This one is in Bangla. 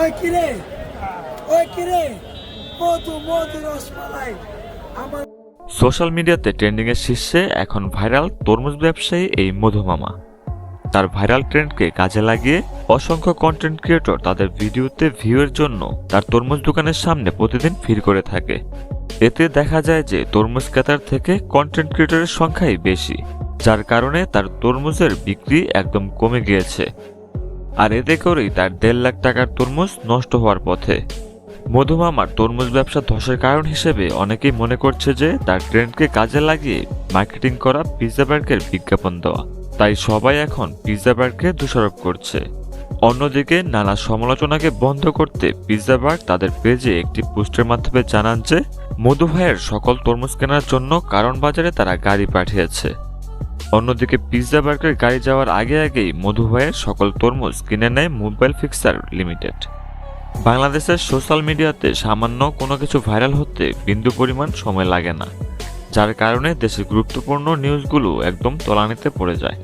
ওই কিরে ওই কিরে মধু মধু রসমালাই আমার সোশ্যাল মিডিয়াতে ট্রেন্ডিংয়ের শীর্ষে এখন ভাইরাল তরমুজ ব্যবসায়ী এই মধুমামা তার ভাইরাল ট্রেন্ডকে কাজে লাগিয়ে অসংখ্য কন্টেন্ট ক্রিয়েটর তাদের ভিডিওতে ভিউয়ের জন্য তার তরমুজ দোকানের সামনে প্রতিদিন ভিড় করে থাকে। এতে দেখা যায় যে তরমুজ ক্রেতার থেকে কন্টেন্ট ক্রিয়েটরের সংখ্যাই বেশি, যার কারণে তার তরমুজের বিক্রি একদম কমে গিয়েছে। আর এতে করেই তার দেড় লাখ টাকার তরমুজ নষ্ট হওয়ার পথে। মধুমামার তরমুজ ব্যবসা ধসের কারণ হিসেবে অনেকেই মনে করছে যে তার ট্রেন্ডকে কাজে লাগিয়ে মার্কেটিং করা পিৎজা বার্গের বিজ্ঞাপন দেওয়া। তাই সবাই এখন পিৎজা বার্গকে দোষারোপ করছে। অন্যদিকে নানা সমালোচনাকে বন্ধ করতে পিৎজা বার্গ তাদের পেজে একটি পোস্টের মাধ্যমে জানান যে, মধু ভাইয়ের সকল তরমুজ কেনার জন্য কারণ বাজারে তারা গাড়ি পাঠিয়েছে। অন্যদিকে পিৎজা বার্গার গাড়ি যাওয়ার আগে আগেই মধু ভাইয়ের সকল তরমুজ কিনে নেয় মোবাইল ফিক্সার লিমিটেড। বাংলাদেশের সোশ্যাল মিডিয়াতে সামান্য কোনো কিছু ভাইরাল হতে বিন্দু পরিমাণ সময় লাগে না, যার কারণে দেশের গুরুত্বপূর্ণ নিউজগুলো একদম তলানিতে পড়ে যায়।